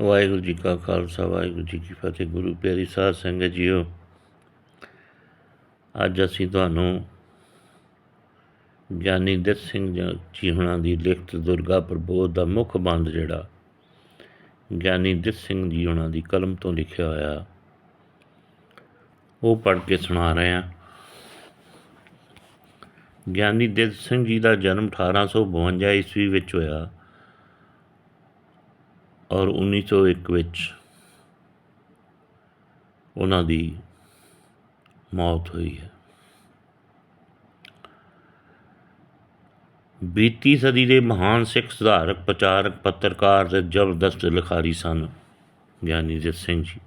ਵਾਹਿਗੁਰੂ ਜੀ ਕਾ ਖਾਲਸਾ, ਵਾਹਿਗੁਰੂ ਜੀ ਕੀ ਫਤਿਹ। ਗੁਰੂ ਪਿਆਰੀ ਸਾਧ ਸੰਗਤ ਜੀਓ, ਅੱਜ ਅਸੀਂ ਤੁਹਾਨੂੰ ਗਿਆਨੀ ਦਿੱਤ ਸਿੰਘ ਜ- ਜੀ ਹੁਣਾਂ ਦੀ ਲਿਖਤ ਦੁਰਗਾ ਪ੍ਰਬੋਧ ਦਾ ਮੁੱਖ ਬੰਦ ਜਿਹੜਾ, ਗਿਆਨੀ ਦਿੱਤ ਸਿੰਘ ਜੀ ਹੁਣਾਂ ਦੀ ਕਲਮ ਤੋਂ ਲਿਖਿਆ ਹੋਇਆ, ਉਹ ਪੜ੍ਹ ਕੇ ਸੁਣਾ ਰਹੇ ਹਾਂ। ਗਿਆਨੀ ਦਿੱਤ ਸਿੰਘ ਜੀ ਦਾ ਜਨਮ 1852 ਈਸਵੀ ਵਿੱਚ ਹੋਇਆ। ਔਰ 1901 ਵਿੱਚ ਉਹਨਾਂ ਦੀ ਮੌਤ ਹੋਈ ਹੈ। ਬੀਤੀ ਸਦੀ ਦੇ ਮਹਾਨ ਸਿੱਖ ਸੁਧਾਰਕ, ਪ੍ਰਚਾਰਕ, ਪੱਤਰਕਾਰ ਤੇ ਜ਼ਬਰਦਸਤ ਲਿਖਾਰੀ ਸਨ ਗਿਆਨੀ ਸਿੰਘ ਜੀ।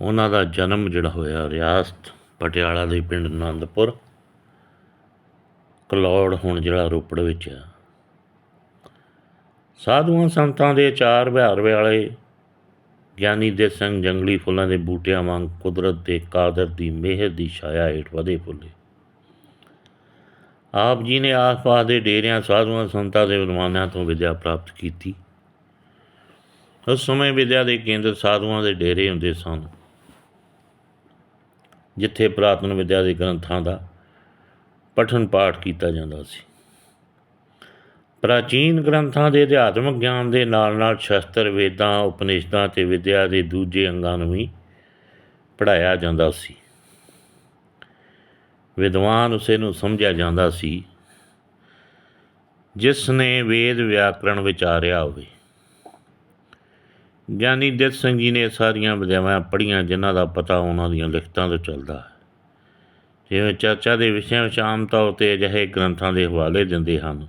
ਉਹਨਾਂ ਦਾ ਜਨਮ ਜਿਹੜਾ ਹੋਇਆ ਰਿਆਸਤ ਪਟਿਆਲਾ ਦੇ ਪਿੰਡ ਆਨੰਦਪੁਰ ਕਲੌੜ ਹੁਣ ਜਿਹੜਾ ਰੋਪੜ ਵਿੱਚ ਆ। ਸਾਧੂਆਂ ਸੰਤਾਂ ਦੇ ਚਾਰ ਵਿਹਾਰ ਵਾਲੇ ਗਿਆਨੀ ਦੇ ਸੰਗ ਜੰਗਲੀ ਫੁੱਲਾਂ ਦੇ ਬੂਟਿਆਂ ਵਾਂਗ ਕੁਦਰਤ ਦੇ ਕਾਦਰ ਦੀ ਮਿਹਰ ਦੀ ਛਾਇਆ ਹੇਠ ਵਧੇ ਫੁੱਲੇ। ਆਪ ਜੀ ਨੇ ਆਸ-ਪਾਸ ਦੇ ਡੇਰਿਆਂ ਸਾਧੂਆਂ ਸੰਤਾਂ ਦੇ ਵਿਦਵਾਨਾਂ ਤੋਂ ਵਿਦਿਆ ਪ੍ਰਾਪਤ ਕੀਤੀ। ਉਸ ਸਮੇਂ ਵਿਦਿਆ ਦੇ ਕੇਂਦਰ ਸਾਧੂਆਂ ਦੇ ਡੇਰੇ ਹੁੰਦੇ ਸਨ, ਜਿੱਥੇ ਪ੍ਰਾਤਨ ਵਿਦਿਆ ਦੇ ਗ੍ਰੰਥਾਂ ਦਾ ਪਠਨ ਪਾਠ ਕੀਤਾ ਜਾਂਦਾ ਸੀ। ਪ੍ਰਾਚੀਨ ਗ੍ਰੰਥਾਂ ਦੇ ਅਧਿਆਤਮਿਕ ਗਿਆਨ ਦੇ ਨਾਲ-ਨਾਲ ਸ਼ਸਤਰ, ਵੇਦਾਂ, ਉਪਨਿਸ਼ਦਾਂ ਤੇ ਵਿਦਿਆ ਦੇ ਦੂਜੇ ਅੰਗਾਂ ਨੂੰ ਵੀ ਪੜ੍ਹਾਇਆ ਜਾਂਦਾ ਸੀ। ਵਿਦਵਾਨ ਉਸੇ ਨੂੰ ਸਮਝਿਆ ਜਾਂਦਾ ਸੀ, ਜਿਸ ਨੇ ਵੇਦ ਵਿਆਕਰਣ ਵਿਚਾਰਿਆ ਹੋਵੇ। ਗਿਆਨੀ ਦਿੱਤ ਸਿੰਘ ਜੀ ਨੇ ਸਾਰੀਆਂ ਵਿਦਿਆਵਾਂ ਪੜ੍ਹੀਆਂ, ਜਿਨ੍ਹਾਂ ਦਾ ਪਤਾ ਉਹਨਾਂ ਦੀਆਂ ਲਿਖਤਾਂ ਤੋਂ ਚੱਲਦਾ ਹੈ। ਜਿਵੇਂ ਚਰਚਾ ਦੇ ਵਿਸ਼ਿਆਂ ਵਿੱਚ ਆਮ ਤੌਰ ਤੇ ਅਜਿਹੇ ਗ੍ਰੰਥਾਂ ਦੇ ਹਵਾਲੇ ਦਿੰਦੇ ਹਨ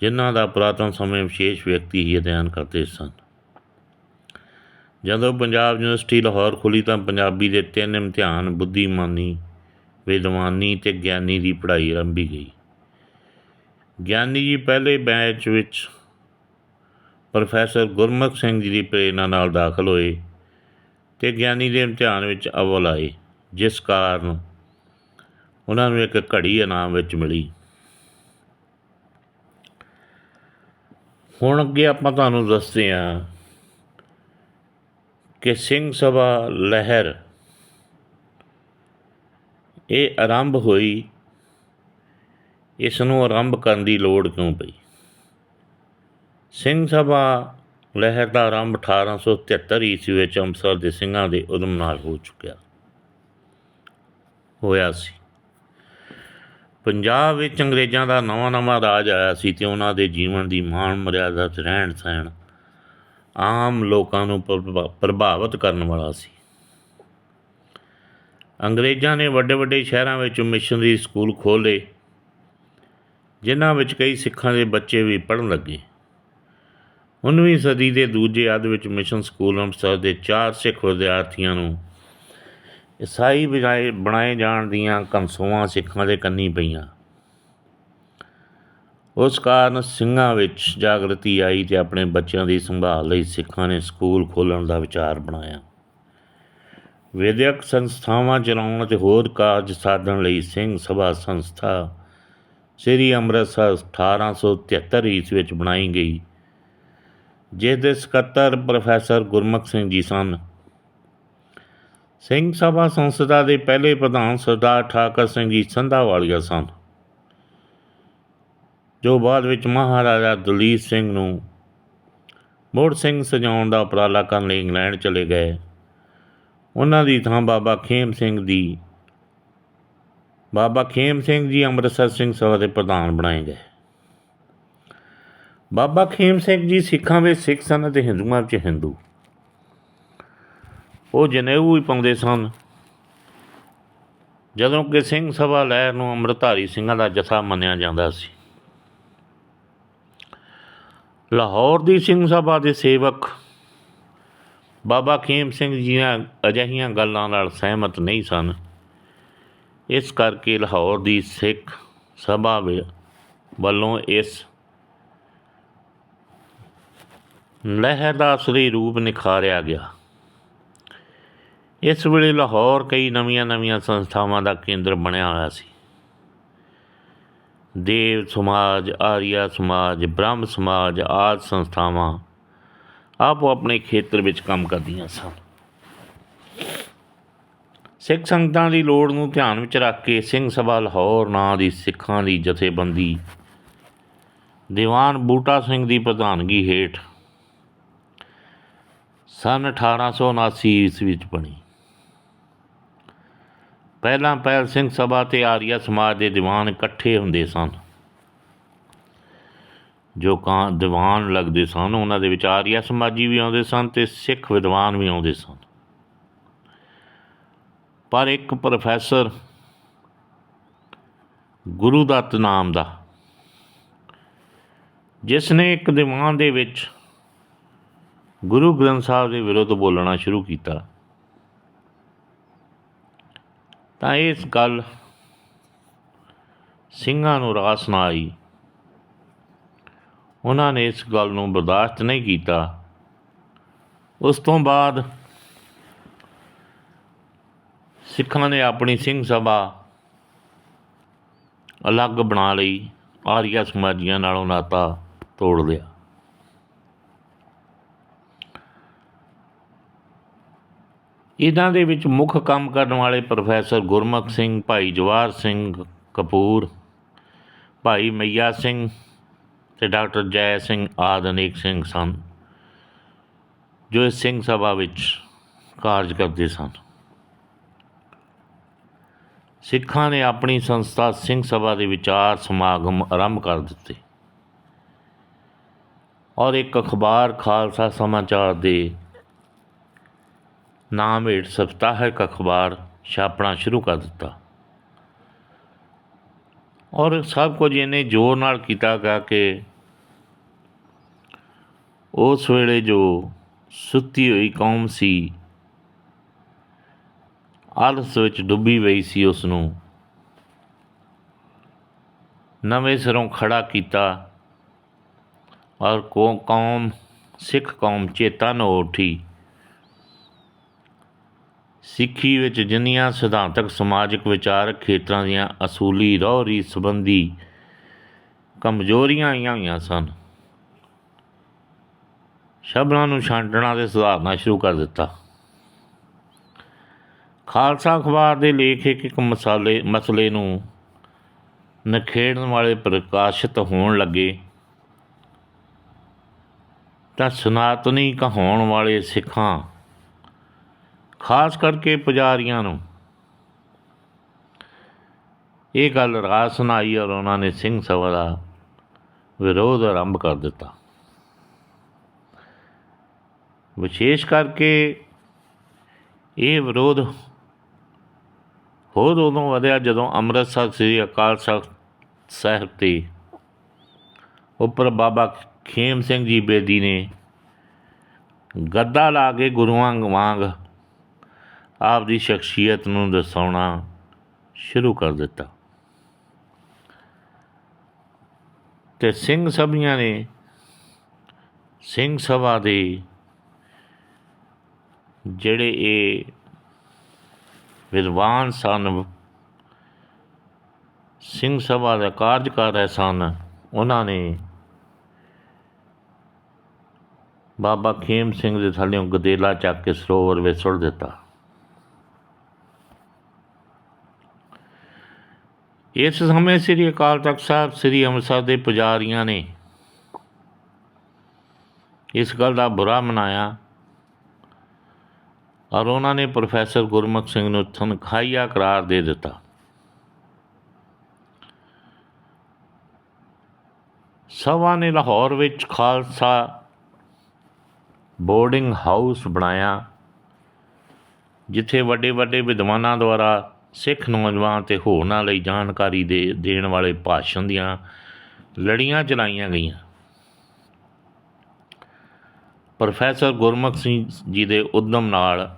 ਜਿਨ੍ਹਾਂ ਦਾ ਪੁਰਾਤਨ ਸਮੇਂ ਵਿਸ਼ੇਸ਼ ਵਿਅਕਤੀ ਹੀ ਅਧਿਐਨ ਕਰਦੇ ਸਨ। ਜਦੋਂ ਪੰਜਾਬ ਯੂਨੀਵਰਸਿਟੀ ਲਾਹੌਰ ਖੁੱਲੀ ਤਾਂ ਪੰਜਾਬੀ ਦੇ ਤਿੰਨ ਇਮਤਿਹਾਨ, ਬੁੱਧੀਮਾਨੀ, ਵਿਦਵਾਨੀ ਤੇ ਗਿਆਨੀ ਦੀ ਪੜ੍ਹਾਈ ਆਰੰਭੀ ਗਈ। ਗਿਆਨੀ ਜੀ ਪਹਿਲੇ ਬੈਚ ਵਿੱਚ ਪ੍ਰੋਫੈਸਰ ਗੁਰਮੁਖ ਸਿੰਘ ਜੀ ਦੀ ਪ੍ਰੇਰਣਾ ਨਾਲ ਦਾਖਲ ਹੋਏ ਤੇ ਗਿਆਨੀ ਦੇ ਇਮਤਿਹਾਨ ਵਿੱਚ ਅਵਲ ਆਏ, ਜਿਸ ਕਾਰਨ ਉਹਨਾਂ ਨੂੰ ਇੱਕ ਘੜੀ ਇਨਾਮ ਵਿੱਚ ਮਿਲੀ। ਹੁਣ ਅੱਗੇ ਆਪਾਂ ਤੁਹਾਨੂੰ ਦੱਸਦੇ ਹਾਂ ਕਿ ਸਿੰਘ ਸਭਾ ਲਹਿਰ ਇਹ ਆਰੰਭ ਹੋਈ, ਇਸ ਨੂੰ ਆਰੰਭ ਕਰਨ ਦੀ ਲੋੜ ਕਿਉਂ ਪਈ? ਸਿੰਘ ਸਭਾ ਲਹਿਰ ਦਾ ਆਰੰਭ 1873 ਈਸਵੀ ਵਿੱਚ ਅੰਮ੍ਰਿਤਸਰ ਦੇ ਸਿੰਘਾਂ ਦੇ ਉਦਮ ਨਾਲ ਹੋ ਚੁੱਕਿਆ, ਹੋਇਆ ਸੀ। ਪੰਜਾਬ ਵਿੱਚ ਅੰਗਰੇਜ਼ਾਂ ਦਾ ਨਵਾਂ ਨਵਾਂ ਰਾਜ ਆਇਆ ਸੀ ਤੇ ਉਹਨਾਂ ਦੇ ਜੀਵਨ ਦੀ ਮਾਣ ਮਰਿਆਦਾ ਤੇ ਰਹਿਣ ਸਹਿਣ ਆਮ ਲੋਕਾਂ ਨੂੰ ਪ੍ਰਭਾ- ਪ੍ਰਭਾਵਿਤ ਕਰਨ ਵਾਲਾ ਸੀ। ਅੰਗਰੇਜ਼ਾਂ ਨੇ ਵੱਡੇ ਵੱਡੇ ਸ਼ਹਿਰਾਂ ਵਿੱਚ ਮਿਸ਼ਨਰੀ ਸਕੂਲ ਖੋਲ੍ਹੇ, ਜਿਨ੍ਹਾਂ ਵਿੱਚ ਕਈ ਸਿੱਖਾਂ ਦੇ ਬੱਚੇ ਵੀ ਪੜ੍ਹਨ ਲੱਗੇ। 19ਵੀਂ ਸਦੀ ਦੇ ਦੂਜੇ ਅੱਧ ਵਿੱਚ ਮਿਸ਼ਨ ਸਕੂਲ ਅੰਮ੍ਰਿਤਸਰ ਦੇ ਚਾਰ ਸਿੱਖ ਵਿਦਿਆਰਥੀਆਂ ਨੂੰ ਈਸਾਈ ਬਣਾਏ ਬਣਾਏ ਜਾਣ ਦੀਆਂ ਕੰਸੋਆਂ ਸਿੱਖਾਂ ਦੇ ਕੰਨੀ ਪਈਆਂ। ਉਸ ਕਾਰਨ ਸਿੰਘਾਂ ਵਿੱਚ ਜਾਗਰਤੀ ਆਈ ਤੇ ਆਪਣੇ ਬੱਚਿਆਂ ਦੀ ਸੰਭਾਲ ਲਈ ਸਿੱਖਾਂ ਨੇ ਸਕੂਲ ਖੋਲ੍ਹਣ ਦਾ ਵਿਚਾਰ ਬਣਾਇਆ। ਵਿਦਿਅਕ ਸੰਸਥਾਵਾਂ ਚਲਾਉਣ ਅਤੇ ਹੋਰ ਕਾਰਜ ਸਾਧਣ ਲਈ ਸਿੰਘ ਸਭਾ ਸੰਸਥਾ ਸ੍ਰੀ ਅੰਮ੍ਰਿਤਸਰ 1873 ਈਸਵੀ ਵਿੱਚ ਬਣਾਈ ਗਈ, ਜਿਸ ਦੇ ਸਕੱਤਰ ਪ੍ਰੋਫੈਸਰ ਗੁਰਮੁਖ ਸਿੰਘ ਜੀ ਸਨ। ਸਿੰਘ ਸਭਾ ਸੰਸਥਾ ਦੇ ਪਹਿਲੇ ਪ੍ਰਧਾਨ ਸਰਦਾਰ ਠਾਕਰ ਸਿੰਘ ਜੀ ਸੰਧਾਵਾਲੀਆ ਸਨ, ਜੋ ਬਾਅਦ ਵਿੱਚ ਮਹਾਰਾਜਾ ਦਲੀਪ ਸਿੰਘ ਨੂੰ ਮੋੜ ਸਿੰਘ ਸਜਾਉਣ ਦਾ ਉਪਰਾਲਾ ਕਰਨ ਲਈ ਇੰਗਲੈਂਡ ਚਲੇ ਗਏ। ਉਹਨਾਂ ਦੀ ਥਾਂ ਬਾਬਾ ਖੇਮ ਸਿੰਘ ਦੀ, ਬਾਬਾ ਖੇਮ ਸਿੰਘ ਜੀ ਅੰਮ੍ਰਿਤਸਰ ਸਿੰਘ ਸਭਾ ਦੇ ਪ੍ਰਧਾਨ ਬਣਾਏ ਗਏ। ਬਾਬਾ ਖੇਮ ਸਿੰਘ ਜੀ ਸਿੱਖਾਂ ਵਿੱਚ ਸਿੱਖ ਸਨ ਅਤੇ ਹਿੰਦੂਆਂ ਵਿੱਚ ਹਿੰਦੂ। ਉਹ ਜਨੇਊ ਹੀ ਪਾਉਂਦੇ ਸਨ। ਜਦੋਂ ਕਿ ਸਿੰਘ ਸਭਾ ਲਹਿਰ ਨੂੰ ਅੰਮ੍ਰਿਤਧਾਰੀ ਸਿੰਘਾਂ ਦਾ ਜਥਾ ਮੰਨਿਆ ਜਾਂਦਾ ਸੀ। ਲਾਹੌਰ ਦੀ ਸਿੰਘ ਸਭਾ ਦੇ ਸੇਵਕ ਬਾਬਾ ਖੇਮ ਸਿੰਘ ਜੀ ਨਾਲ ਅਜਿਹੀਆਂ ਗੱਲਾਂ ਨਾਲ ਸਹਿਮਤ ਨਹੀਂ ਸਨ। ਇਸ ਕਰਕੇ ਲਾਹੌਰ ਦੀ ਸਿੱਖ ਸਭਾ ਵ- ਵੱਲੋਂ ਇਸ ਲਹਿਰ ਦਾ ਅਸਲੀ ਰੂਪ ਨਿਖਾਰਿਆ ਗਿਆ। ਇਸ ਵੇਲੇ ਲਾਹੌਰ ਕਈ ਨਵੀਆਂ-ਨਵੀਆਂ ਸੰਸਥਾਵਾਂ ਦਾ ਕੇਂਦਰ ਬਣਿਆ ਹੋਇਆ ਸੀ। ਦੇਵ ਸਮਾਜ, ਆਰੀਆ ਸਮਾਜ, ਬ੍ਰਹਮ ਸਮਾਜ, ਆਦਿ ਸੰਸਥਾਵਾਂ ਆਪੋ ਆਪਣੇ ਖੇਤਰ ਵਿੱਚ ਕੰਮ ਕਰਦੀਆਂ ਸਨ। ਸਿੱਖ ਸੰਗਤਾਂ ਦੀ ਲੋੜ ਨੂੰ ਧਿਆਨ ਵਿੱਚ ਰੱਖ ਕੇ ਸਿੰਘ ਸਭਾ ਲਾਹੌਰ ਨਾਂ ਦੀ ਸਿੱਖਾਂ ਦੀ ਜਥੇਬੰਦੀ, ਦੀਵਾਨ ਬੂਟਾ ਸਿੰਘ ਦੀ ਪ੍ਰਧਾਨਗੀ ਹੇਠ ਸਨ 1879 ਈਸਵੀ ਵਿੱਚ ਬਣੀ। ਪਹਿਲਾਂ ਪਹਿਲ ਸਿੰਘ ਸਭਾ ਤੇ ਆਰੀਆ ਸਮਾਜ ਦੇ ਦੀਵਾਨ ਇਕੱਠੇ ਹੁੰਦੇ ਸਨ। ਜੋ ਕਾਂ ਦੀਵਾਨ ਲੱਗਦੇ ਸਨ, ਉਹਨਾਂ ਦੇ ਵਿੱਚ ਆਰੀਆ ਸਮਾਜੀ ਵੀ ਆਉਂਦੇ ਸਨ ਤੇ ਸਿੱਖ ਵਿਦਵਾਨ ਵੀ ਆਉਂਦੇ ਸਨ। ਪਰ ਇੱਕ ਪ੍ਰੋਫੈਸਰ ਗੁਰੂ ਦੱਤ ਨਾਮ ਦਾ, ਜਿਸ ਨੇ ਇੱਕ ਦੀਵਾਨ ਦੇ ਵਿੱਚ ਗੁਰੂ ਗ੍ਰੰਥ ਸਾਹਿਬ ਦੇ ਵਿਰੁੱਧ ਬੋਲਣਾ ਸ਼ੁਰੂ ਕੀਤਾ। ਤਾਂ ਇਸ ਗੱਲ ਸਿੰਘਾਂ ਨੂੰ ਰਾਸ ਨਾ ਆਈ। ਉਹਨਾਂ ਨੇ ਇਸ ਗੱਲ ਨੂੰ ਬਰਦਾਸ਼ਤ ਨਹੀਂ ਕੀਤਾ। ਉਸ ਤੋਂ ਬਾਅਦ ਸਿੱਖਾਂ ਨੇ ਆਪਣੀ ਸਿੰਘ ਸਭਾ ਅਲੱਗ ਬਣਾ ਲਈ, ਆਰੀਆ ਸਮਾਜੀਆਂ ਨਾਲੋਂ ਨਾਤਾ ਤੋੜ ਲਿਆ। ਇਹਨਾਂ ਦੇ ਵਿੱਚ ਮੁੱਖ ਕੰਮ ਕਰਨ ਵਾਲੇ ਪ੍ਰੋਫੈਸਰ ਗੁਰਮੁਖ ਸਿੰਘ, ਭਾਈ ਜਵਾਹਰ ਸਿੰਘ ਕਪੂਰ, ਭਾਈ ਮਈਆ ਸਿੰਘ ਤੇ ਡਾਕਟਰ ਜੈ ਸਿੰਘ ਆਦਿ ਅਨੇਕ ਸਿੰਘ ਸਨ, ਜੋ ਇਸ ਸਿੰਘ ਸਭਾ ਵਿੱਚ ਕਾਰਜ ਕਰਦੇ ਸਨ। ਸਿੱਖਾਂ ਨੇ ਆਪਣੀ ਸੰਸਥਾ ਸਿੰਘ ਸਭਾ ਦੇ ਵਿਚਾਰ ਸਮਾਗਮ ਆਰੰਭ ਕਰ ਦਿੱਤੇ। ਔਰ ਇੱਕ ਅਖਬਾਰ ਖਾਲਸਾ ਸਮਾਚਾਰ ਦੇ ਨਾਮ ਹੇਠ ਸਪਤਾਹਿਕ ਅਖਬਾਰ ਛਾਪਣਾ ਸ਼ੁਰੂ ਕਰ ਦਿੱਤਾ। ਔਰ ਸਭ ਕੁਝ ਇਹਨੇ ਜ਼ੋਰ ਨਾਲ ਕੀਤਾ ਗਿਆ ਕਿ ਉਸ ਵੇਲੇ ਜੋ ਸੁੱਤੀ ਹੋਈ ਕੌਮ ਸੀ, ਆਲਸ ਵਿੱਚ ਡੁੱਬੀ ਪਈ ਸੀ ਉਸ ਨੂੰ ਨਵੇਂ ਸਿਰੋਂ ਖੜਾ ਕੀਤਾ ਔਰ ਕੋ, ਕੌਮ, ਸਿੱਖ ਕੌਮ ਚੇਤਨ ਹੋ ਉੱਠੀ। ਸਿੱਖੀ ਵਿੱਚ ਜਿੰਨੀਆਂ ਸਿਧਾਂਤਕ ਸਮਾਜਿਕ ਵਿਚਾਰਕ ਖੇਤਰਾਂ ਦੀਆਂ ਅਸੂਲੀ ਰਹੁਰੀ ਸੰਬੰਧੀ ਕਮਜ਼ੋਰੀਆਂ ਆਈਆਂ ਹੋਈਆਂ ਸਨ। ਸ਼ਬਦਾਂ ਨੂੰ ਛਾਂਟਣਾ ਤੇ ਸੁਧਾਰਨਾ ਸ਼ੁਰੂ ਕਰ ਦਿੱਤਾ। ਖਾਲਸਾ ਅਖਬਾਰ ਦੇ ਲੇਖ ਇੱਕ ਇੱਕ ਮਸਾਲੇ, ਮਸਲੇ ਨੂੰ ਨਖੇੜਨ ਵਾਲੇ ਪ੍ਰਕਾਸ਼ਿਤ ਹੋਣ ਲੱਗੇ ਤਾਂ ਸਨਾਤਨੀ ਕਹਾਉਣ ਵਾਲੇ ਸਿੱਖਾਂ ਖਾਸ ਕਰਕੇ ਪੁਜਾਰੀਆਂ ਨੂੰ। ਇਹ ਗੱਲ ਰਾਸ ਸੁਣਾਈ ਔਰ ਉਹਨਾਂ ਨੇ ਸਿੰਘ ਸਭਾ ਦਾ ਵਿਰੋਧ ਆਰੰਭ ਕਰ ਦਿੱਤਾ। ਵਿਸ਼ੇਸ਼ ਕਰਕੇ ਇਹ ਵਿਰੋਧ ਹੋਰ ਉਦੋਂ ਵਧਿਆ ਜਦੋਂ ਅੰਮ੍ਰਿਤਸਰ ਸ੍ਰੀ ਅਕਾਲ ਤਖ਼ਤ ਸਾਹਿਬ ਤੇ ਉੱਪਰ ਬਾਬਾ ਖੇਮ ਸਿੰਘ ਜੀ ਬੇਦੀ ਨੇ ਗੱਦਾ ਲਾ ਕੇ ਗੁਰੂਆਂ ਵਾਂਗ ਆਪ ਦੀ ਸ਼ਖਸੀਅਤ ਨੂੰ ਦਰਸਾਉਣਾ ਸ਼ੁਰੂ ਕਰ ਦਿੱਤਾ। ਤੇ ਸਿੰਘ ਸਭੀਆਂ ਨੇ, ਸਿੰਘ ਸਭਾ ਦੇ ਜਿਹੜੇ ਇਹ ਵਿਦਵਾਨ ਸਨ, ਸਿੰਘ ਸਭਾ ਦਾ ਕਾਰਜ ਕਰ ਰਹੇ ਸਨ, ਉਹਨਾਂ ਨੇ ਬਾਬਾ ਖੇਮ ਸਿੰਘ ਦੇ ਥੱਲੇੋਂ ਗਦੇਲਾ ਚੱਕ ਕੇ ਸਰੋਵਰ ਵਿੱਚ ਸੁੱਟ ਦਿੱਤਾ। ਇਸ ਸਮੇਂ ਸ੍ਰੀ ਅਕਾਲ ਤਖਤ ਸਾਹਿਬ, ਸ੍ਰੀ ਅੰਮ੍ਰਿਤਸਰ ਦੇ ਪੁਜਾਰੀਆਂ ਨੇ ਇਸ ਗੱਲ ਦਾ ਬੁਰਾ ਮਨਾਇਆ ਔਰ ਉਹਨਾਂ ਨੇ ਪ੍ਰੋਫੈਸਰ ਗੁਰਮੁਖ ਸਿੰਘ ਨੂੰ ਤਨਖਾਹੀਆ ਕਰਾਰ ਦੇ ਦਿੱਤਾ। ਸਭਾ ਨੇ ਲਾਹੌਰ ਵਿੱਚ ਖਾਲਸਾ ਬੋਰਡਿੰਗ ਹਾਊਸ ਬਣਾਇਆ, ਜਿੱਥੇ ਵੱਡੇ ਵੱਡੇ ਵਿਦਵਾਨਾਂ ਦੁਆਰਾ ਸਿੱਖ ਨੌਜਵਾਨ ਤੇ ਹੋਰਨਾਂ ਲਈ ਜਾਣਕਾਰੀ ਦੇ ਦੇਣ ਵਾਲੇ ਭਾਸ਼ਣ ਦੀਆਂ ਲੜੀਆਂ ਚਲਾਈਆਂ ਗਈਆਂ। ਪ੍ਰੋਫੈਸਰ ਗੁਰਮੁਖ ਸਿੰਘ ਜੀ ਦੇ ਉਦਮ ਨਾਲ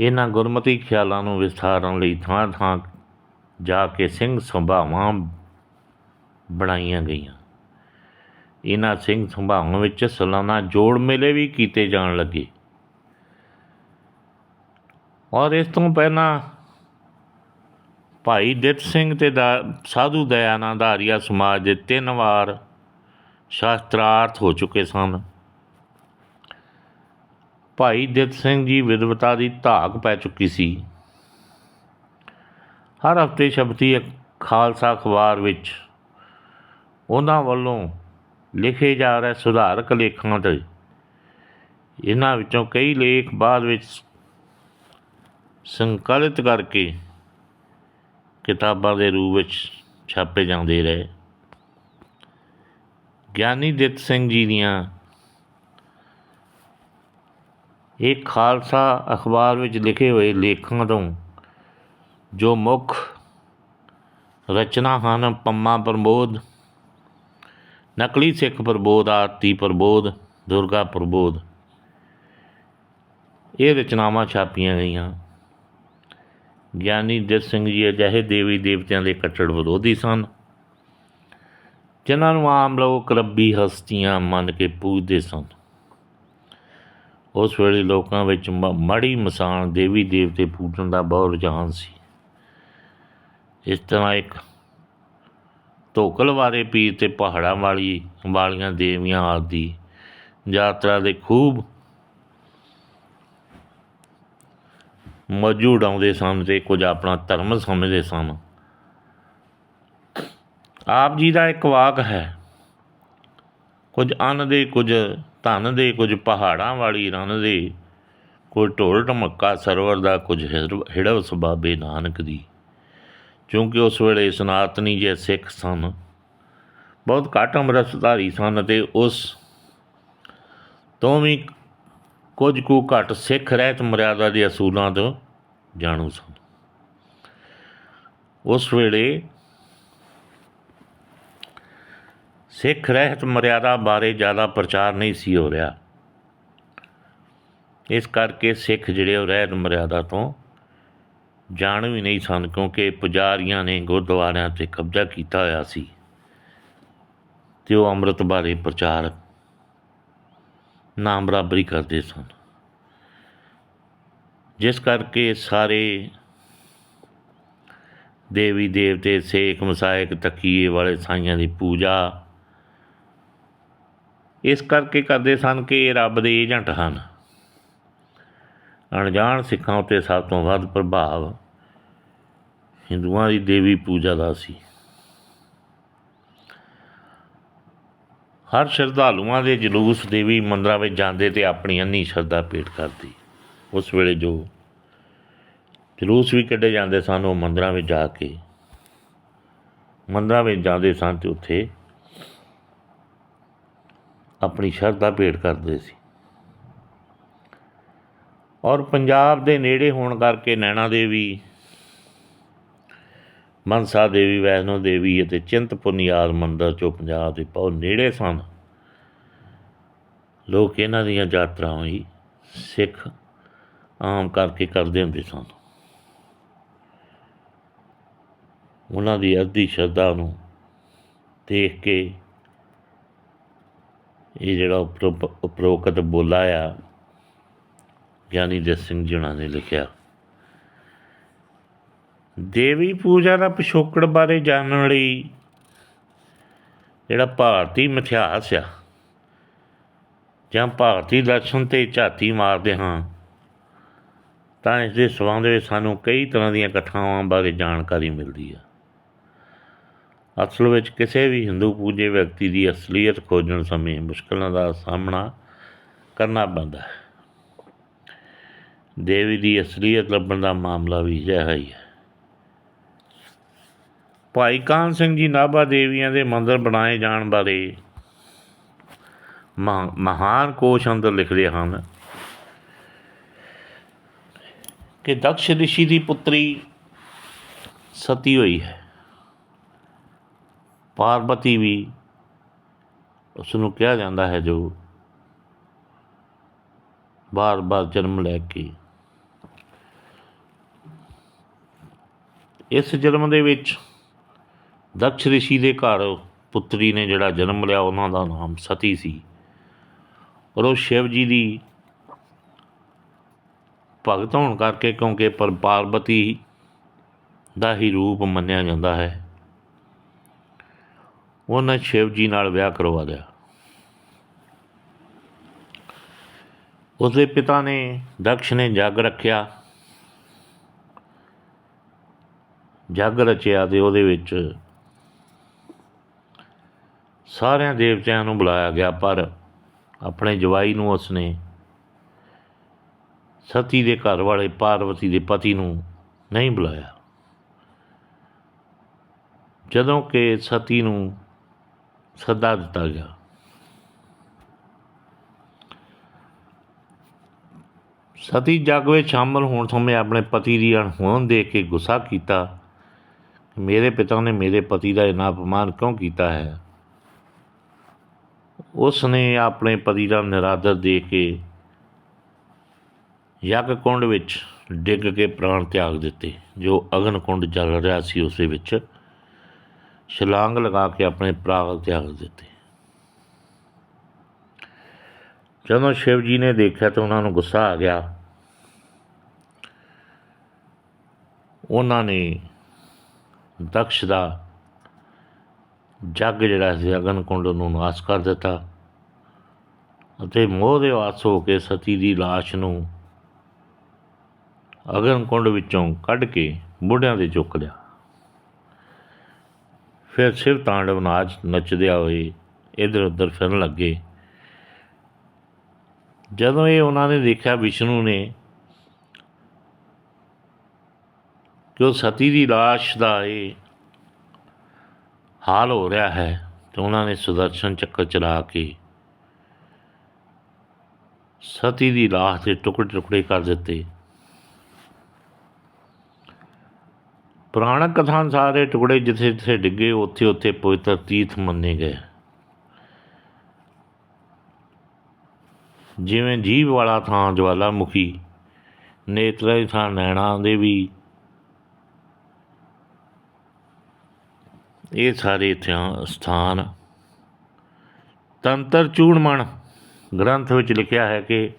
ਇਹਨਾਂ ਗੁਰਮਤਿ ਖਿਆਲਾਂ ਨੂੰ ਵਿਸਥਾਰਨ ਲਈ ਥਾਂ ਥਾਂ ਜਾ ਕੇ ਸਿੰਘ ਸੰਭਾਵਾਂ ਬਣਾਈਆਂ ਗਈਆਂ। ਇਹਨਾਂ ਸਿੰਘ ਸੰਭਾਵਾਂ ਵਿੱਚ ਸਾਲਾਨਾ ਜੋੜ ਮੇਲੇ ਵੀ ਕੀਤੇ ਜਾਣ ਲੱਗੇ। ਔਰ ਇਸ ਤੋਂ ਪਹਿਲਾਂ ਭਾਈ ਦਿੱਤ ਸਿੰਘ ਤੇ ਦਾ ਸਾਧੂ ਦਇਆਨੰਦ ਆਰੀਆ ਸਮਾਜ ਦੇ ਤਿੰਨ ਵਾਰ ਸ਼ਾਸਤਰਾਰਥ ਹੋ ਚੁੱਕੇ ਸਨ। ਭਾਈ ਦਿੱਤ ਸਿੰਘ ਜੀ ਵਿਦਵਤਾ ਦੀ ਧਾਕ ਪੈ ਚੁੱਕੀ ਸੀ। ਹਰ ਹਫ਼ਤੇ ਸ਼ਬਦੀ ਅਖ- ਖਾਲਸਾ ਅਖਬਾਰ ਵਿੱਚ ਉਹਨਾਂ ਵੱਲੋਂ ਲਿਖੇ ਜਾ ਰਹੇ ਸੁਧਾਰਕ ਲੇਖਾਂ ਤੇ ਇਹਨਾਂ ਵਿੱਚੋਂ ਕਈ ਲੇਖ ਬਾਅਦ ਵਿੱਚ ਸੰਕਲਿਤ ਕਰਕੇ ਕਿਤਾਬਾਂ ਦੇ ਰੂਪ ਵਿੱਚ ਛਾਪੇ ਜਾਂਦੇ ਰਹੇ। ਗਿਆਨੀ ਦਿੱਤ ਸਿੰਘ ਜੀ ਦੀਆਂ ਇਹ ਖਾਲਸਾ ਅਖਬਾਰ ਵਿੱਚ ਲਿਖੇ ਹੋਏ ਲੇਖਾਂ ਤੋਂ ਜੋ ਮੁੱਖ ਰਚਨਾ ਹਨ, ਪੰਮਾ ਪ੍ਰਬੋਧ, ਨਕਲੀ ਸਿੱਖ ਪ੍ਰਬੋਧ, ਆਰਤੀ ਪ੍ਰਬੋਧ, ਦੁਰਗਾ ਪ੍ਰਬੋਧ, ਇਹ ਰਚਨਾਵਾਂ ਛਾਪੀਆਂ ਗਈਆਂ। ਗਿਆਨੀ ਦਿੱਤ ਸਿੰਘ ਜੀ ਅਜਿਹੇ ਦੇਵੀ ਦੇਵਤਿਆਂ ਦੇ ਕੱਟੜ ਵਿਰੋਧੀ ਸਨ, ਜਿਨ੍ਹਾਂ ਨੂੰ ਆਮ ਲੋਕ ਰੱਬੀ ਹਸਤੀਆਂ ਮੰਨ ਕੇ ਪੂਜਦੇ ਸਨ। ਉਸ ਵੇਲੇ ਲੋਕਾਂ ਵਿੱਚ ਮ- ਮਾੜੀ ਮਸਾਨ ਦੇਵੀ ਦੇਵਤੇ ਪੂਜਣ ਦਾ ਬਹੁਤ ਰੁਝਾਨ ਸੀ। ਇਸ ਤਰ੍ਹਾਂ ਇੱਕ ਧੋਕਲ ਵਾਲੇ ਪੀਰ ਤੇ ਪਹਾੜਾਂ ਵਾਲੀ, ਵਾਲੀਆਂ ਦੇਵੀਆਂ ਆਦਿ ਯਾਤਰਾ ਦੇ ਖੂਬ ਮੌਜੂਦ ਆਉਂਦੇ ਸਨ ਤੇ ਕੁਝ ਆਪਣਾ ਧਰਮ ਸਮਝਦੇ ਸਨ ਆਪ ਜੀ ਦਾ ਇੱਕ ਵਾਕ ਹੈ, ਕੁਝ ਅੰਨ ਦੇ, ਕੁਝ ਧਨ ਦੇ, ਕੁਝ ਪਹਾੜਾਂ ਵਾਲੀ ਰਨ ਦੇ, ਕੋਈ ਢੋਲ ਢਮੱਕਾ ਸਰਵਰ ਦਾ, ਕੁਝ ਹਿਰ- ਹਿੜਵ ਸਬਾਬੇ ਨਾਨਕ ਦੀ। ਕਿਉਂਕਿ ਉਸ ਵੇਲੇ ਸਨਾਤਨੀ ਜੇ ਸਿੱਖ ਸਨ, ਬਹੁਤ ਘੱਟ ਅੰਮ੍ਰਿਤਧਾਰੀ ਸਨ ਤੇ ਉਸ ਤੋਂ ਵੀ ਕੁਝ ਕੁ ਘੱਟ ਸਿੱਖ ਰਹਿਤ ਮਰਿਆਦਾ ਦੇ ਅਸੂਲਾਂ ਤੋਂ ਜਾਣੂ ਸਨ। ਉਸ ਵੇਲੇ ਸਿੱਖ ਰਹਿਤ ਮਰਿਆਦਾ ਬਾਰੇ ਜ਼ਿਆਦਾ ਪ੍ਰਚਾਰ ਨਹੀਂ ਸੀ ਹੋ ਰਿਹਾ। ਇਸ ਕਰਕੇ ਸਿੱਖ ਜਿਹੜੇ ਉਹ ਰਹਿਤ ਮਰਿਆਦਾ ਤੋਂ ਜਾਣ ਵੀ ਨਹੀਂ ਸਨ, ਕਿਉਂਕਿ ਪੁਜਾਰੀਆਂ ਨੇ ਗੁਰਦੁਆਰਿਆਂ ਤੇ ਕਬਜ਼ਾ ਕੀਤਾ ਹੋਇਆ ਸੀ ਤੇ ਉਹ ਅੰਮ੍ਰਿਤ ਬਾਰੇ ਪ੍ਰਚਾਰ ਨਾਮ ਬਰਾਬਰੀ ਕਰਦੇ ਸਨ। ਜਿਸ ਕਰਕੇ ਸਾਰੇ ਦੇਵੀ ਦੇਵਤੇ, ਸੇਖ, ਮਸਾਇਕ, ਤਕੀਏ ਵਾਲੇ ਸਾਈਆਂ ਦੀ ਪੂਜਾ ਇਸ ਕਰਕੇ ਕਰਦੇ ਸਨ ਕਿ ਇਹ ਰੱਬ ਦੇ ਏਜੰਟ ਹਨ। ਅਣਜਾਣ ਸਿੱਖਾਂ ਉੱਤੇ ਸਭ ਤੋਂ ਵੱਧ ਪ੍ਰਭਾਵ ਹਿੰਦੂਆਂ ਦੀ ਦੇਵੀ ਪੂਜਾ ਦਾ ਸੀ। ਹਰ ਸ਼ਰਧਾਲੂਆਂ ਦੇ ਜਲੂਸ ਦੇਵੀ ਮੰਦਰਾਂ ਵਿੱਚ ਜਾਂਦੇ ਤੇ ਆਪਣੀ ਅੰਨੀ ਸ਼ਰਧਾ ਭੇਟ ਕਰਦੀ। ਉਸ ਵੇਲੇ ਜੋ ਜਲੂਸ ਵੀ ਕੱਢੇ ਜਾਂਦੇ ਸਨ, ਉਹ ਮੰਦਰਾਂ ਵਿੱਚ ਜਾ ਕੇ, ਮੰਦਰਾਂ ਵਿੱਚ ਜਾਂਦੇ ਸਨ ਤੇ ਉੱਥੇ ਆਪਣੀ ਸ਼ਰਧਾ ਭੇਟ ਕਰਦੇ ਸੀ। ਔਰ ਪੰਜਾਬ ਦੇ ਨੇੜੇ ਹੋਣ ਕਰਕੇ ਨੈਣਾ ਦੇਵੀ ਮਨਸਾ ਦੇਵੀ, ਵੈਸ਼ਨੋ ਦੇਵੀ ਅਤੇ ਚਿੰਤਪੁਰਨੀ ਆਦਿ ਮੰਦਰ 'ਚੋਂ ਪੰਜਾਬ ਦੇ ਬਹੁਤ ਨੇੜੇ ਸਨ। ਲੋਕ ਇਹਨਾਂ ਦੀਆਂ ਯਾਤਰਾਵਾਂ ਹੀ ਸਿੱਖ ਆਮ ਕਰਕੇ ਕਰਦੇ ਹੁੰਦੇ ਸਨ। ਉਹਨਾਂ ਦੀ ਅੱਧੀ ਸ਼ਰਧਾ ਨੂੰ ਦੇਖ ਕੇ ਇਹ ਜਿਹੜਾ ਉਪਰੋ- ਉਪਰੋਕਤ ਬੋਲਾ ਆ ਗਿਆਨੀ ਜਸ ਸਿੰਘ ਜੀ ਨੇ ਲਿਖਿਆ। ਦੇਵੀ ਪੂਜਾ ਦਾ ਪਿਛੋਕੜ ਬਾਰੇ ਜਾਣਨ ਲਈ ਜਿਹੜਾ ਭਾਰਤੀ ਮਿਥਿਹਾਸ ਆ, ਜਾਂ ਭਾਰਤੀ ਦਰਸ਼ਨ ਤੇ ਝਾਤੀ ਮਾਰਦੇ ਹਾਂ, ਤਾਂ ਇਸ ਦੇ ਸੰਬੰਧ ਵਿੱਚ ਸਾਨੂੰ ਕਈ ਤਰ੍ਹਾਂ ਦੀਆਂ ਕਥਾਵਾਂ ਬਾਰੇ ਜਾਣਕਾਰੀ ਮਿਲਦੀ ਆ। ਅਸਲ ਵਿੱਚ ਕਿਸੇ ਵੀ ਹਿੰਦੂ ਪੂਜੇ ਵਿਅਕਤੀ ਦੀ ਅਸਲੀਅਤ ਖੋਜਣ ਸਮੇਂ ਮੁਸ਼ਕਲਾਂ ਦਾ ਸਾਹਮਣਾ ਕਰਨਾ ਪੈਂਦਾ ਹੈ। ਦੇਵੀ ਦੀ ਅਸਲੀਅਤ ਲੱਭਣ ਦਾ ਮਾਮਲਾ ਵੀ ਅਜਿਹਾ ਹੀ ਹੈ। ਭਾਈ ਕਾਨ ਸਿੰਘ ਜੀ ਨਾਭਾ ਦੇਵੀਆਂ ਦੇ ਮੰਦਰ ਬਣਾਏ ਜਾਣ ਬਾਰੇ। ਮਹਾ- ਮਹਾਨ ਕੋਸ਼ ਅੰਦਰ ਲਿਖਦੇ ਹਨ। ਕਿ ਦਕਸ਼ ਰਿਸ਼ੀ ਦੀ ਪੁੱਤਰੀ ਸਤੀ ਹੋਈ ਹੈ। ਪਾਰਬਤੀ ਵੀ ਉਸ ਨੂੰ ਕਿਹਾ ਜਾਂਦਾ ਹੈ ਜੋ ਬਾਰ-ਬਾਰ ਜਨਮ ਲੈ ਕੇ। ਇਸ ਜਨਮ ਦੇ ਵਿੱਚ ਦਕਸ਼ ਰਿਸ਼ੀ ਦੇ ਘਰ ਪੁੱਤਰੀ ਨੇ ਜਿਹੜਾ ਜਨਮ ਲਿਆ, ਉਹਨਾਂ ਦਾ ਨਾਮ ਸਤੀ ਸੀ। ਔਰ ਉਹ ਸ਼ਿਵ ਜੀ ਦੀ ਭਗਤ ਹੋਣ ਕਰਕੇ ਕਿਉਂਕਿ ਪਰ ਪਾਰਬਤੀ ਦਾ ਹੀ ਰੂਪ ਮੰਨਿਆ ਜਾਂਦਾ ਹੈ, ਉਹਨਾਂ ਸ਼ਿਵ ਜੀ ਨਾਲ ਵਿਆਹ ਕਰਵਾ ਲਿਆ। ਉਸਦੇ ਪਿਤਾ ਨੇ ਦਕਸ਼ ਨੇ ਜੱਗ ਰੱਖਿਆ, ਜੱਗ ਰਚਿਆ ਤੇ ਉਹਦੇ ਵਿੱਚ ਸਾਰਿਆਂ ਦੇਵਤਿਆਂ ਨੂੰ ਬੁਲਾਇਆ ਗਿਆ, ਪਰ ਆਪਣੇ ਜਵਾਈ ਨੂੰ ਉਸਨੇ ਸਤੀ ਦੇ ਘਰ ਵਾਲੇ ਪਾਰਵਤੀ ਦੇ ਪਤੀ ਨੂੰ ਨਹੀਂ ਬੁਲਾਇਆ। ਜਦੋਂ ਕਿ ਸਤੀ ਨੂੰ ਸੱਦਾ ਦਿੱਤਾ ਗਿਆ। ਸਤੀ ਜਗ ਵਿੱਚ ਸ਼ਾਮਲ ਹੋਣ ਸਮੇਂ ਆਪਣੇ ਪਤੀ ਦੀ ਅਣਹੋਂਦ ਦੇਖ ਕੇ ਗੁੱਸਾ ਕੀਤਾ ਮੇਰੇ ਪਿਤਾ ਨੇ ਮੇਰੇ ਪਤੀ ਦਾ ਇੰਨਾ ਅਪਮਾਨ ਕਿਉਂ ਕੀਤਾ ਹੈ? ਉਸ ਨੇ ਆਪਣੇ ਪਤੀ ਦਾ ਨਿਰਾਦਰ ਦੇ ਕੇ ਯੱਗ ਕੁੰਡ ਵਿੱਚ ਡਿੱਗ ਕੇ ਪ੍ਰਾਣ ਤਿਆਗ ਦਿੱਤੇ, ਜੋ ਅਗਨ ਕੁੰਡ ਜਲ ਰਿਹਾ ਸੀ ਉਸ ਵਿੱਚ। ਛਲਾਂਗ ਲਗਾ ਕੇ ਆਪਣੇ ਪ੍ਰਾਣ ਤਿਆਗ ਦਿੱਤੇ। ਜਦੋਂ ਸ਼ਿਵ ਜੀ ਨੇ ਦੇਖਿਆ ਤਾਂ ਉਹਨਾਂ ਨੂੰ ਗੁੱਸਾ ਆ ਗਿਆ। ਉਹਨਾਂ ਨੇ ਦਕਸ਼ ਦਾ ਜੱਗ ਜਿਹੜਾ ਸੀ ਅਗਨ ਕੁੰਡ ਨੂੰ ਨਾਸ ਕਰ ਦਿੱਤਾ ਅਤੇ ਮੋਹ ਦੇ ਵਾਸ ਹੋ ਕੇ ਸਤੀ ਦੀ ਲਾਸ਼ ਨੂੰ ਅਗਨ ਕੁੰਡ ਵਿੱਚੋਂ ਕੱਢ ਕੇ ਬੁੱਢਿਆਂ 'ਤੇ ਚੁੱਕ ਲਿਆ। ਫਿਰ ਸ਼ਿਵ ਤਾਂਡਵ ਨਾਚ ਨੱਚਦਿਆਂ ਹੋਏ ਇਧਰ ਉਧਰ ਫਿਰਨ ਲੱਗੇ। ਜਦੋਂ ਇਹ ਉਹਨਾਂ ਨੇ ਦੇਖਿਆ ਵਿਸ਼ਨੂੰ ਨੇ ਕਿ ਉਹ ਸਤੀ ਦੀ ਲਾਸ਼ ਦਾ ਇਹ ਹਾਲ ਹੋ ਰਿਹਾ ਹੈ। ਤੇ ਉਹਨਾਂ ਨੇ ਸੁਦਰਸ਼ਨ ਚੱਕਰ ਚਲਾ ਕੇ ਸਤੀ ਦੀ ਲਾਸ਼ ਦੇ ਟੁਕੜੇ ਟੁਕੜੇ ਕਰ ਦਿੱਤੇ। ਪੁਰਾਣਕ ਕਥਾ ਅਨੁਸਾਰ ਇਹ ਟੁਕੜੇ ਜਿੱਥੇ ਜਿੱਥੇ ਡਿੱਗੇ ਉੱਥੇ ਉੱਥੇ ਪਵਿੱਤਰ ਤੀਰਥ ਮੰਨੇ ਗਏ। ਜਿਵੇਂ ਜੀਵ ਵਾਲਾ ਥਾਂ ਜਵਾਲਾਮੁਖੀ ਨੇਤਰਾਂ ਦੀ ਥਾਂ ਨੈਣਾ ਦੇ ਵੀ ਇਹ ਸਾਰੇ ਥਾਂ ਸਥਾਨ। ਤੰਤਰ ਚੂੜਮਣ ਗ੍ਰੰਥ ਵਿੱਚ ਲਿਖਿਆ ਹੈ ਕਿ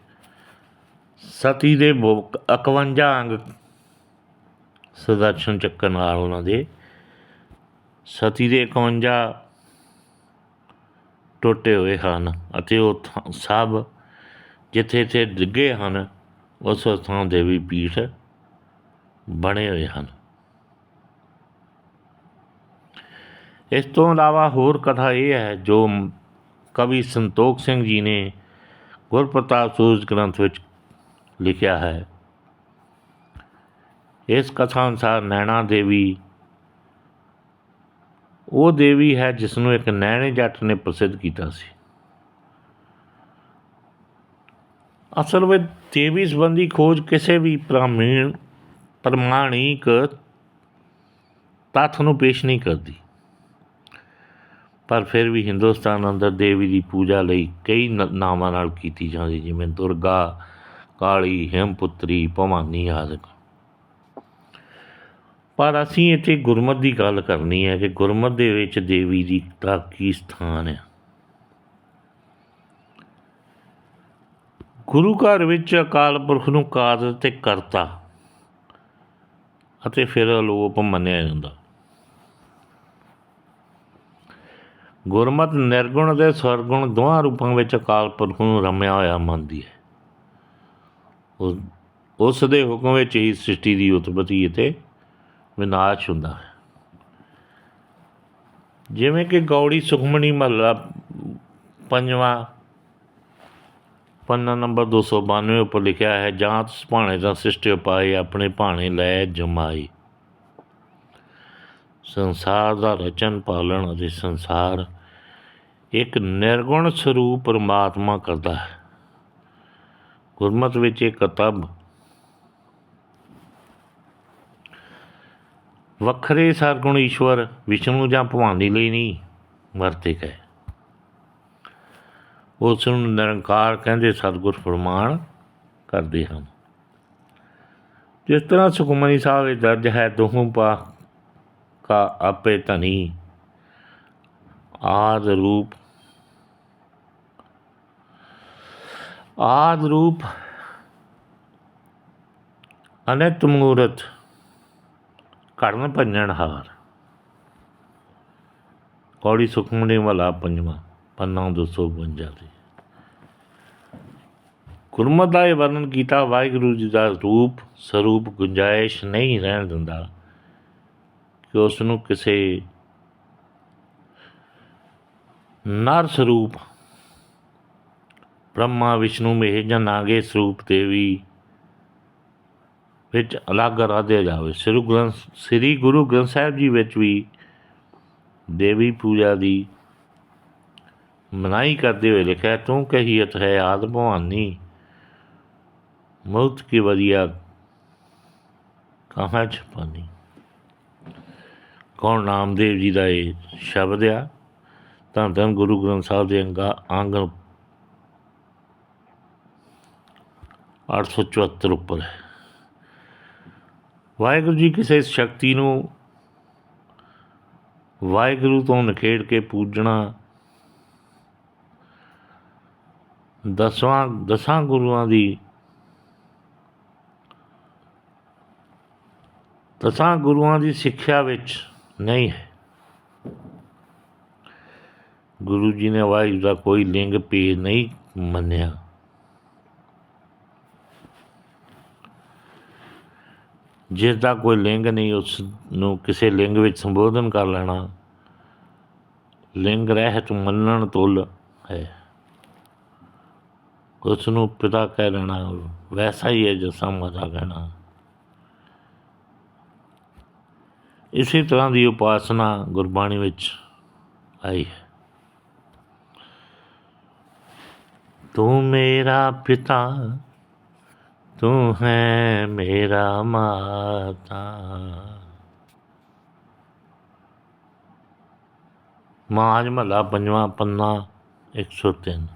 ਸਤੀ ਦੇ 51 ਅੰਗ ਸੁਦਰਸ਼ਨ ਚੱਕਰ ਨਾਲ ਉਹਨਾਂ ਦੇ ਸਤੀ ਦੇ 51 ਟੁੱਟੇ ਹੋਏ ਹਨ ਅਤੇ ਉਹ ਥਾਂ- ਸਭ ਜਿੱਥੇ ਜਿੱਥੇ ਡਿੱਗੇ ਹਨ, ਉਸ ਥਾਂ ਦੇ ਵੀ ਪੀਠ ਬਣੇ ਹੋਏ ਹਨ। ਇਸ ਤੋਂ ਇਲਾਵਾ ਹੋਰ ਕਥਾ ਇਹ ਹੈ ਜੋ ਕਵੀ ਸੰਤੋਖ ਸਿੰਘ ਜੀ ਨੇ ਗੁਰਪ੍ਰਤਾਪ ਸੂਰਜ ਗ੍ਰੰਥ ਵਿੱਚ ਲਿਖਿਆ ਹੈ। ਇਸ ਕਥਾ ਅਨੁਸਾਰ ਨੈਣਾ ਦੇਵੀ, ਉਹ ਦੇਵੀ ਹੈ ਜਿਸ ਨੂੰ ਇੱਕ ਨੈਣੇ ਜੱਟ ਨੇ ਪ੍ਰਸਿੱਧ ਕੀਤਾ ਸੀ। ਅਸਲ ਵਿੱਚ ਦੇਵੀ ਸੰਬੰਧੀ ਖੋਜ ਕਿਸੇ ਵੀ ਪ੍ਰਾਮੀਣ ਪ੍ਰਮਾਣਿਕ ਤੱਥ ਨੂੰ ਪੇਸ਼ ਨਹੀਂ ਕਰਦੀ। ਪਰ ਫਿਰ ਵੀ ਹਿੰਦੁਸਤਾਨ ਅੰਦਰ ਦੇਵੀ ਦੀ ਪੂਜਾ ਲਈ ਕਈ ਨ- ਨਾਵਾਂ ਨਾਲ ਕੀਤੀ ਜਾਂਦੀ, ਜਿਵੇਂ ਦੁਰਗਾ, ਕਾਲੀ, ਹਿਮਪੁੱਤਰੀ, ਭਵਾਨੀ ਆਦਿ ਪਰ ਅਸੀਂ ਇੱਥੇ ਗੁਰਮਤ ਦੀ ਗੱਲ ਕਰਨੀ ਹੈ ਕਿ ਗੁਰਮਤ ਦੇ ਵਿੱਚ ਦੇਵੀ ਦੀ ਦਾ ਕੀ ਸਥਾਨ ਹੈ? ਗੁਰੂ ਘਰ ਵਿੱਚ ਅਕਾਲ ਪੁਰਖ ਨੂੰ ਕਾਦਰ ਤੇ ਕਰਤਾ ਅਤੇ ਫਿਰ ਅਲੋਪ ਮੰਨਿਆ ਜਾਂਦਾ। ਗੁਰਮਤ ਨਿਰਗੁਣ ਅਤੇ ਸਰਗੁਣ ਦੋਹਾਂ ਰੂਪਾਂ ਵਿੱਚ ਅਕਾਲ ਪੁਰਖ ਨੂੰ ਰਮਿਆ ਹੋਇਆ ਮੰਨਦੀ ਹੈ। ਉਸ ਉਸ ਦੇ ਹੁਕਮ ਵਿੱਚ ਹੀ ਸ੍ਰਿਸ਼ਟੀ ਦੀ ਉਤਪਤੀ ਅਤੇ ਵਿਨਾਸ਼ ਹੁੰਦਾ ਹੈ। ਜਿਵੇਂ ਕਿ ਗੌੜੀ ਸੁਖਮਣੀ ਮਹੱਲਾ ਪੰਜਵਾਂ, ਪੰਨਾ ਨੰਬਰ 292 ਉੱਪਰ ਲਿਖਿਆ ਹੈ ਜਾਂ ਤਿਸ ਭਾਣੇ ਦਾ ਸ੍ਰਿਸ਼ਟਿ ਉਪਾਏ, ਆਪਣੇ ਭਾਣੇ ਲੈ ਜਮਾਈ। ਸੰਸਾਰ ਦਾ ਰਚਨ ਪਾਲਣ ਅਤੇ ਸੰਸਾਰ ਇੱਕ ਨਿਰਗੁਣ ਸਰੂਪ ਪਰਮਾਤਮਾ ਕਰਦਾ ਹੈ। ਗੁਰਮਤ ਵਿੱਚ ਇਹ ਕਤਬ ਵੱਖਰੇ ਸਰਗੁਣ ਈਸ਼ਵਰ, ਵਿਸ਼ਨੂੰ ਜਾਂ ਭਵਾਨੀ ਲਈ ਨਹੀਂ, ਵਰਤੇ ਗਏ। ਉਸ ਨੂੰ ਨਿਰੰਕਾਰ ਕਹਿੰਦੇ ਸਤਿਗੁਰ ਫਰਮਾਨ ਕਰਦੇ ਹਨ। ਜਿਸ ਤਰ੍ਹਾਂ ਸੁਖਮਨੀ ਸਾਹਿਬ ਵਿੱਚ ਦਰਜ ਹੈ, ਦੋਹੋਂ ਪਾ ਕਾ ਆਪੇ ਧਨੀ ਆਦ ਰੂਪ ਆਦ ਰੂਪ ਅਨੰਤ ਮੂਰਤ ਘੜਨ ਭੰਜਨ ਹਾਰ ਕੌੜੀ ਸੁਖਮਣੀ ਵਾਲਾ ਪੰਜਵਾਂ ਪੰਨਾ 252 ਤੇ ਗੁਰਮਤਿ ਦਾ ਇਹ ਵਰਣਨ ਕੀਤਾ ਵਾਹਿਗੁਰੂ ਜੀ ਦਾ ਰੂਪ ਸਰੂਪ ਗੁੰਜਾਇਸ਼ ਨਹੀਂ ਰਹਿਣ ਦਿੰਦਾ ਕਿ ਉਸ ਨੂੰ ਕਿਸੇ ਨਰ ਸਰੂਪ, ਬ੍ਰਹਮਾ, ਵਿਸ਼ਨੂੰ, ਮਹੇ ਜਾਂ ਨਾਗੇ ਸਰੂਪ ਦੇਵੀ ਵਿੱਚ ਅਲੱਗ ਰਾਧਿਆ ਜਾਵੇ। ਸ੍ਰੀ ਗ੍ਰੰਥ, ਸ੍ਰੀ ਗੁਰੂ ਗ੍ਰੰਥ ਸਾਹਿਬ ਜੀ ਵਿੱਚ ਵੀ ਦੇਵੀ ਪੂਜਾ ਦੀ ਮਨਾਈ ਕਰਦੇ ਹੋਏ ਲਿਖਿਆ, ਤੂੰ ਕਹੀਤ ਹੈ ਆਦ ਭਵਾਨੀ ਮੌਤ ਕੀ ਵਧੀਆ ਕਹਾਂ ਛਪਾਨੀ ਕੌਣ ਨਾਮਦੇਵ ਜੀ ਦਾ ਇਹ ਸ਼ਬਦ ਆ? ਧੰਨ ਧੰਨ ਗੁਰੂ ਗ੍ਰੰਥ ਸਾਹਿਬ ਦੇ ਅੰਗਾ ਅੰਗ 874 ਉੱਪਰ ਹੈ। ਵਾਹਿਗੁਰੂ ਜੀ ਕਿਸੇ ਸ਼ਕਤੀ ਨੂੰ ਵਾਹਿਗੁਰੂ ਤੋਂ ਨਿਖੇੜ ਕੇ ਪੂਜਣਾ ਦਸਵਾਂ ਦਸਾਂ ਗੁਰੂਆਂ ਦੀ ਦਸਾਂ ਗੁਰੂਆਂ ਦੀ ਸਿੱਖਿਆ ਵਿੱਚ ਨਹੀਂ ਹੈ। ਗੁਰੂ ਜੀ ਨੇ ਵਾਹਿਗੁਰੂ ਦਾ ਕੋਈ ਲਿੰਗ ਭੇਦ ਨਹੀਂ ਮੰਨਿਆ। ਜਿਸ ਦਾ ਕੋਈ ਲਿੰਗ ਨਹੀਂ, ਉਸ ਨੂੰ ਕਿਸੇ ਲਿੰਗ ਵਿੱਚ ਸੰਬੋਧਨ ਕਰ ਲੈਣਾ। ਲਿੰਗ ਰਹਿਤ ਮੰਨਣ ਤੁਲ ਹੈ। ਉਸ ਨੂੰ ਪਿਤਾ ਕਹਿ ਲੈਣਾ ਵੈਸਾ ਹੀ ਹੈ ਜਿਸਾ ਮਾਤਾ ਕਹਿਣਾ ਇਸੇ ਤਰ੍ਹਾਂ ਦੀ ਉਪਾਸਨਾ ਗੁਰਬਾਣੀ ਵਿੱਚ ਆਈ ਹੈ। ਤੂੰ ਮੇਰਾ ਪਿਤਾ, ਤੂੰ ਹੈ ਮੇਰਾ ਮਾਤਾ। ਮਾਜ ਮਹਲਾ ਪੰਜਵਾਂ ਪੰਨਾ 103